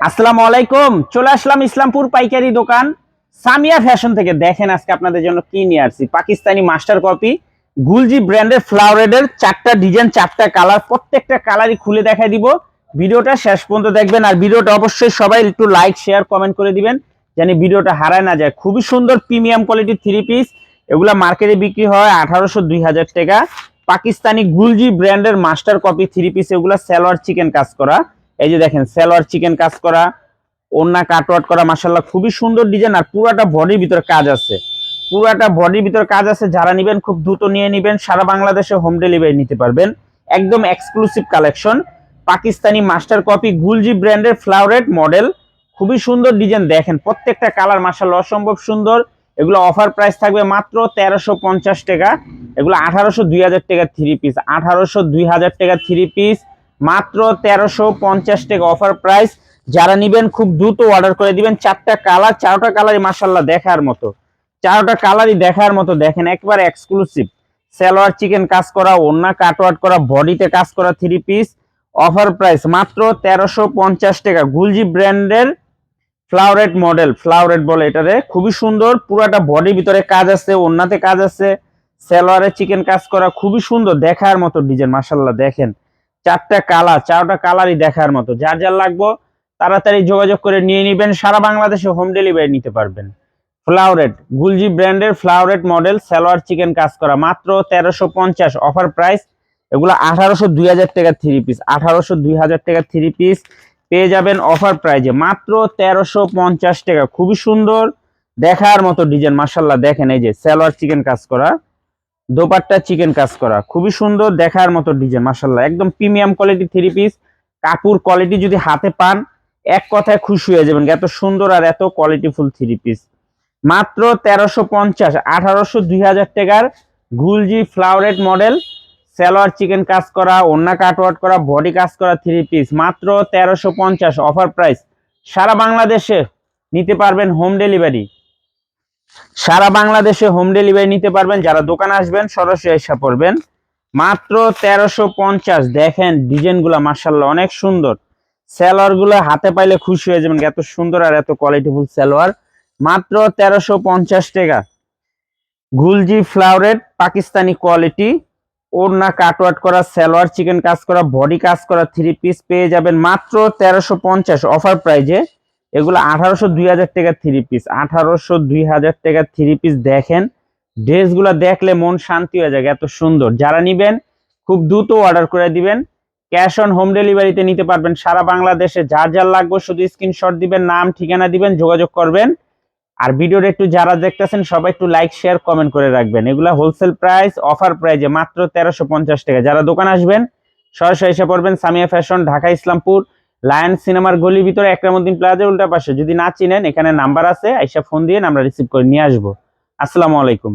আসসালামু আলাইকুম, চলে আসলাম ইসলামপুর পাইকারি দোকান। সামিয়া ফ্যাশন থেকে দেখেন আজকে আপনাদের জন্য কি নিয়ে আসছি। পাকিস্তানি মাস্টার কপি, গুলজি ব্র্যান্ডের ফ্লাওয়ারেডের চারটা ডিজাইন, চারটা কালার, প্রত্যেকটা কালারই খুলে দেখাই দিব। ভিডিওটা শেষ পর্যন্ত দেখবেন আর ভিডিওটা অবশ্যই সবাই একটু লাইক শেয়ার কমেন্ট করে দিবেন, যেন ভিডিওটা হারায় না যায়। খুবই সুন্দর প্রিমিয়াম কোয়ালিটির থ্রি পিস এগুলা মার্কেটে বিক্রি হয় আঠারোশো দুই হাজার টাকা। পাকিস্তানি গুলজি ব্র্যান্ডের মাস্টার কপি থ্রি পিস এগুলা সালোয়ার চিকেন কাজ করা। এই যে দেখেন, সালোয়ার চিকেন কাজ করা ওন্না কাটওয়াট করা মাসাল্লাহ খুবই সুন্দর ডিজাইন আর পুরাটা বডির ভিতরে কাজ আছে। পুরাটা বডির ভিতরে কাজ আছে, যারা নিবেন খুব দ্রুত নিয়ে নিবেন, সারা বাংলাদেশে হোম ডেলিভারি নিতে পারবেন। একদম exclusive collection Pakistani master copy Gulji ব্র্যান্ডের ফ্লাওয়ারেট মডেল খুবই সুন্দর ডিজাইন দেখেন, প্রত্যেকটা কালার মাসাল্লাহ অসম্ভব সুন্দর। এগুলো অফার প্রাইস থাকবে মাত্র তেরোশো পঞ্চাশ টাকা। এগুলো আঠারোশো দুই হাজার টাকা থ্রি পিস আঠারোশো দুই হাজার টাকা থ্রি পিস মাত্র তেরোশো পঞ্চাশ টাকা অফার প্রাইস যারা নিবেন, খুব দ্রুত অর্ডার করে দিবেন। চারটা কালার চারটা কালারই মাসাল্লাহ দেখার মতো। চারটা কালারই দেখার মতো। দেখেন, একবার এক্সক্লুসিভ সালোয়ার চিকেন কাজ করা ওন্না কাটওয়ার্ট করা বডিতে কাজ করা থ্রি পিস অফার প্রাইস মাত্র তেরোশো পঞ্চাশ টাকা। গুলজি ব্র্যান্ডের ফ্লাওয়ারেট মডেল ফ্লাওয়ারেট বলে এটারে। খুবই সুন্দর। পুরাটা বডির ভিতরে কাজ আছে ওন্নাতে কাজ আছে। সালোয়ারে চিকেন কাজ করা, খুবই সুন্দর। দেখার মতো ডিজাইন মাসাল্লাহ দেখেন। চারটা কালার, চারটা কালারই দেখার মতো। যার যার লাগবো, তাড়াতাড়ি যোগাযোগ করে নিয়ে নিবেন, সারা বাংলাদেশে হোম ডেলিভারি নিতে পারবেন। ফ্লাওয়ারেট গুলজি ব্র্যান্ডের ফ্লাওয়ারেট মডেল সালোয়ার চিকেন কাজ করা, মাত্র তেরোশো পঞ্চাশ অফার প্রাইস এগুলো আঠারোশো দুই হাজার টাকা থ্রি পিস আঠারোশো দুই হাজার টাকা থ্রি পিস পেয়ে যাবেন অফার প্রাইজে মাত্র তেরোশো পঞ্চাশ টাকা। খুবই সুন্দর, দেখার মতো ডিজাইন মাসাল্লাহ দেখেন এই যে সালোয়ার চিকেন কাজ করা। দোপাট্টা চিকেন কাজ করা। খুবই সুন্দর দেখার মতো ডিজাইন মাসাল্লাহ একদম প্রিমিয়াম কোয়ালিটি থ্রি পিস কাপড় কোয়ালিটি যদি হাতে পান, এক কথায় খুশি হয়ে যাবেন এত সুন্দর আর এত কোয়ালিটিফুল থ্রি পিস মাত্র তেরোশো পঞ্চাশ, আঠারোশো দুই হাজার টাকার গুলজি ফ্লাওয়ারেট মডেল সালোয়ার চিকেন কাজ করা ওন্না কাটওয়ার্ট করা বডি কাজ করা থ্রি পিস মাত্র তেরোশো পঞ্চাশ অফার প্রাইস সারা বাংলাদেশে নিতে পারবেন হোম ডেলিভারি সারা বাংলাদেশে হোম ডেলিভারি নিতে পারবেন, যারা দোকানে আসবেন, সরাসরি এসে পড়বেন। মাত্র তেরোশো পঞ্চাশ, দেখেন ডিজাইনগুলা মার্শাল্লাহ অনেক সুন্দর। সালোয়ারগুলো হাতে পাইলে খুশি হয়ে যাবেন, এত সুন্দর আর এত কোয়ালিটিফুল সালোয়ার মাত্র তেরোশো পঞ্চাশ টাকা। গুলজি ফ্লাওয়ারেট পাকিস্তানি কোয়ালিটি ওড়না কাটওয়াট করা সালোয়ার চিকেন কাজ করা বডি কাজ করা থ্রি পিস পেয়ে যাবেন। মাত্র তেরোশো পঞ্চাশ অফার প্রাইজে এগুলো আঠারোশো দুই হাজার টাকা থ্রি পিস আঠারোশো দুই হাজার টাকা থ্রি পিস দেখেন, ড্রেসগুলো দেখলে মন শান্তি হয়ে যাবে, এত সুন্দর। যারা নিবেন, খুব দ্রুত অর্ডার করে দিবেন। ক্যাশ অন হোম ডেলিভারিতে নিতে পারবেন সারা বাংলাদেশে। যার যার লাগবে শুধু স্ক্রিনশট দিবেন, নাম, ঠিকানা দিবেন, যোগাযোগ করবেন। আর ভিডিওটা একটু যারা দেখতেছেন, সবাই একটু লাইক শেয়ার কমেন্ট করে রাখবেন। এগুলা হোলসেল প্রাইস অফার প্রাইজে মাত্র তেরোশো পঞ্চাশ টাকা। যারা দোকান আসবেন, সরাসরি এসে পড়বেন সামিয়া ফ্যাশন ঢাকা, ইসলামপুর। লায়ন সিনেমার গলির ভিতরে একরামুদ্দিন প্লাজার উল্টা পাশে। যদি না চিনেন, এখানে নাম্বার আছে, আইসা ফোন দিয়ে আমরা রিসিভ করে নিয়ে আসব। আসসালামু আলাইকুম।